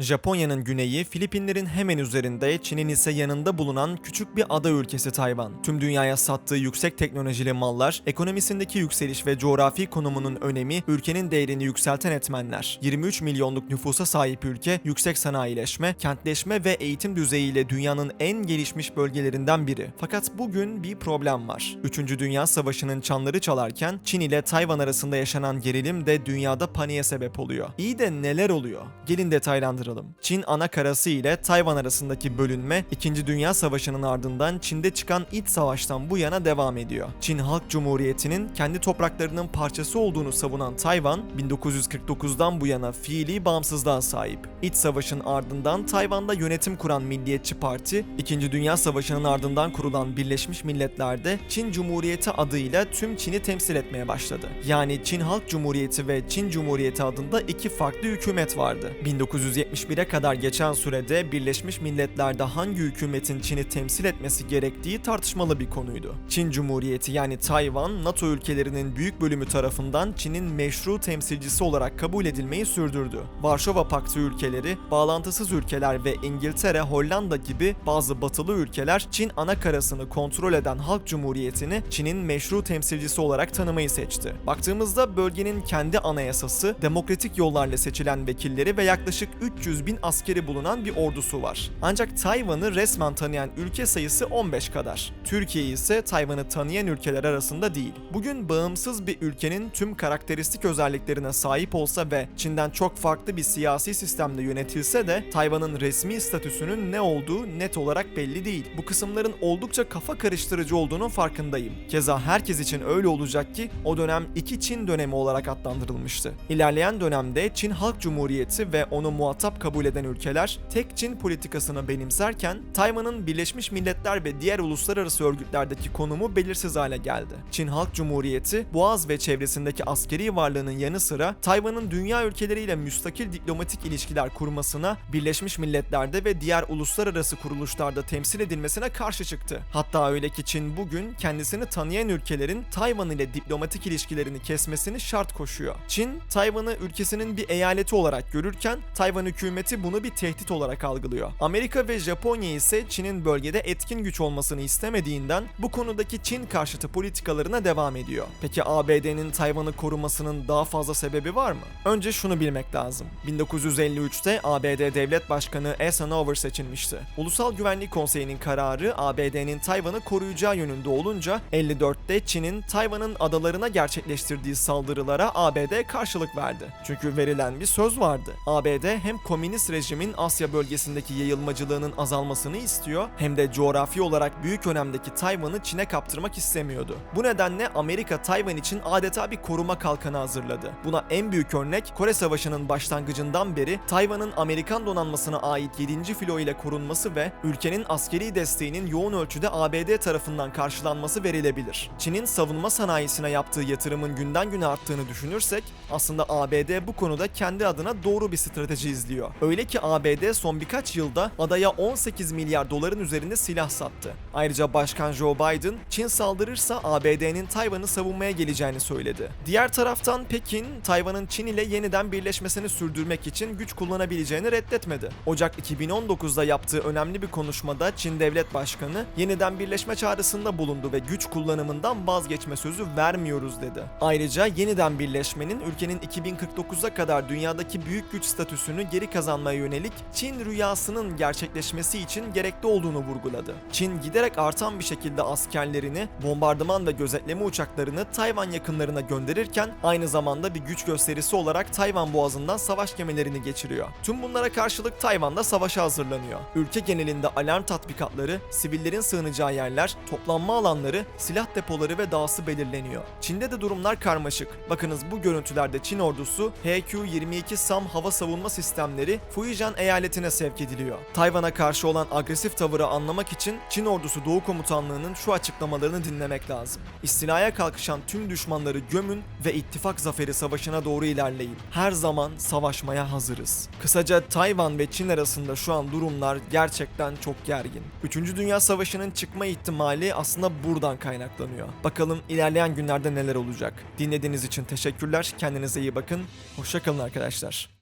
Japonya'nın güneyi, Filipinlerin hemen üzerinde, Çin'in ise yanında bulunan küçük bir ada ülkesi Tayvan. Tüm dünyaya sattığı yüksek teknolojili mallar, ekonomisindeki yükseliş ve coğrafi konumunun önemi ülkenin değerini yükselten etmenler. 23 milyonluk nüfusa sahip ülke, yüksek sanayileşme, kentleşme ve eğitim düzeyiyle dünyanın en gelişmiş bölgelerinden biri. Fakat bugün bir problem var. 3. Dünya Savaşı'nın çanları çalarken Çin ile Tayvan arasında yaşanan gerilim de dünyada paniğe sebep oluyor. İyi de neler oluyor? Gelin detaylandıralım. Çin ana karası ile Tayvan arasındaki bölünme 2. Dünya Savaşı'nın ardından Çin'de çıkan iç savaştan bu yana devam ediyor. Çin Halk Cumhuriyeti'nin kendi topraklarının parçası olduğunu savunan Tayvan, 1949'dan bu yana fiili bağımsızlığa sahip. İç savaşın ardından Tayvan'da yönetim kuran Milliyetçi Parti, 2. Dünya Savaşı'nın ardından kurulan Birleşmiş Milletler'de Çin Cumhuriyeti adıyla tüm Çin'i temsil etmeye başladı. Yani Çin Halk Cumhuriyeti ve Çin Cumhuriyeti adında iki farklı hükümet vardı. 1971'e kadar geçen sürede Birleşmiş Milletler'de hangi hükümetin Çin'i temsil etmesi gerektiği tartışmalı bir konuydu. Çin Cumhuriyeti yani Tayvan, NATO ülkelerinin büyük bölümü tarafından Çin'in meşru temsilcisi olarak kabul edilmeyi sürdürdü. Varşova Paktı ülkeleri, bağlantısız ülkeler ve İngiltere, Hollanda gibi bazı batılı ülkeler Çin ana karasını kontrol eden Halk Cumhuriyeti'ni Çin'in meşru temsilcisi olarak tanımayı seçti. Baktığımızda bölgenin kendi anayasası, demokratik yollarla seçilen vekilleri ve yaklaşık 300 bin askeri bulunan bir ordusu var. Ancak Tayvan'ı resmen tanıyan ülke sayısı 15 kadar. Türkiye ise Tayvan'ı tanıyan ülkeler arasında değil. Bugün bağımsız bir ülkenin tüm karakteristik özelliklerine sahip olsa ve Çin'den çok farklı bir siyasi sistemde yönetilse de Tayvan'ın resmi statüsünün ne olduğu net olarak belli değil. Bu kısımların oldukça kafa karıştırıcı olduğunun farkındayım. Keza herkes için öyle olacak ki o dönem iki Çin dönemi olarak adlandırılmıştı. İlerleyen dönemde Çin Halk Cumhuriyeti ve onu muhatap kabul eden ülkeler tek Çin politikasını benimserken Tayvan'ın Birleşmiş Milletler ve diğer uluslararası örgütlerdeki konumu belirsiz hale geldi. Çin Halk Cumhuriyeti, Boğaz ve çevresindeki askeri varlığının yanı sıra Tayvan'ın dünya ülkeleriyle müstakil diplomatik ilişkiler kurmasına, Birleşmiş Milletler'de ve diğer uluslararası kuruluşlarda temsil edilmesine karşı çıktı. Hatta öyle ki Çin bugün kendisini tanıyan ülkelerin Tayvan ile diplomatik ilişkilerini kesmesini şart koşuyor. Çin, Tayvan'ı ülkesinin bir eyaleti olarak görürken Tayvan hükümeti bunu bir tehdit olarak algılıyor. Amerika ve Japonya ise Çin'in bölgede etkin güç olmasını istemediğinden bu konudaki Çin karşıtı politikalarına devam ediyor. Peki ABD'nin Tayvan'ı korumasının daha fazla sebebi var mı? Önce şunu bilmek lazım. 1953'te ABD Devlet Başkanı Eisenhower seçilmişti. Ulusal Güvenlik Konseyi'nin kararı ABD'nin Tayvan'ı koruyacağı yönünde olunca 54'te Çin'in Tayvan'ın adalarına gerçekleştirdiği saldırılara ABD karşılık verdi. Çünkü verilen bir söz vardı. ABD hem komünist rejimin Asya bölgesindeki yayılmacılığının azalmasını istiyor hem de coğrafi olarak büyük önemdeki Tayvan'ı Çin'e kaptırmak istemiyordu. Bu nedenle Amerika Tayvan için adeta bir koruma kalkanı hazırladı. Buna en büyük örnek Kore Savaşı'nın başlangıcından beri Tayvan'ın Amerikan donanmasına ait 7. filo ile korunması ve ülkenin askeri desteğinin yoğun ölçüde ABD tarafından karşılanması verilebilir. Çin'in savunma sanayisine yaptığı yatırımın günden güne arttığını düşünürsek aslında ABD bu konuda kendi adına doğru bir strateji izliyor. Öyle ki ABD son birkaç yılda adaya 18 milyar doların üzerinde silah sattı. Ayrıca Başkan Joe Biden Çin saldırırsa ABD'nin Tayvan'ı savunmaya geleceğini söyledi. Diğer taraftan Pekin, Tayvan'ın Çin ile yeniden birleşmesini sürdürmek için güç kullanabileceğini reddetmedi. Ocak 2019'da yaptığı önemli bir konuşmada Çin Devlet Başkanı yeniden birleşme çağrısında bulundu ve güç kullanımından vazgeçme sözü vermiyoruz dedi. Ayrıca yeniden birleşmenin ülkenin 2049'a kadar dünyadaki büyük güç statüsünü geri kazanmaya yönelik Çin rüyasının gerçekleşmesi için gerekli olduğunu vurguladı. Çin giderek artan bir şekilde askerlerini, bombardıman ve gözetleme uçaklarını Tayvan yakınlarına gönderirken aynı zamanda bir güç gösterisi olarak Tayvan boğazından savaş gemilerini geçiriyor. Tüm bunlara karşılık Tayvan'da savaşa hazırlanıyor. Ülke genelinde alarm tatbikatları, sivillerin sığınacağı yerler, toplanma alanları, silah depoları ve dağısı belirleniyor. Çin'de de durumlar karmaşık. Bakınız bu görüntülerde Çin ordusu HQ-22 SAM hava savunma sistemleri Fujian eyaletine sevk ediliyor. Tayvan'a karşı olan agresif tavırı anlamak için Çin ordusu Doğu Komutanlığı'nın şu açıklamalarını dinlemek lazım. İstilaya kalkışan tüm düşmanları gömün ve ittifak zaferi savaşına doğru ilerleyin. Her zaman savaşmaya hazırız. Kısaca Tayvan ve Çin arasında şu an durumlar gerçekten çok gergin. 3. Dünya Savaşı'nın çıkma ihtimali aslında buradan kaynaklanıyor. Bakalım ilerleyen günlerde neler olacak. Dinlediğiniz için teşekkürler. Kendinize iyi bakın. Hoşçakalın arkadaşlar.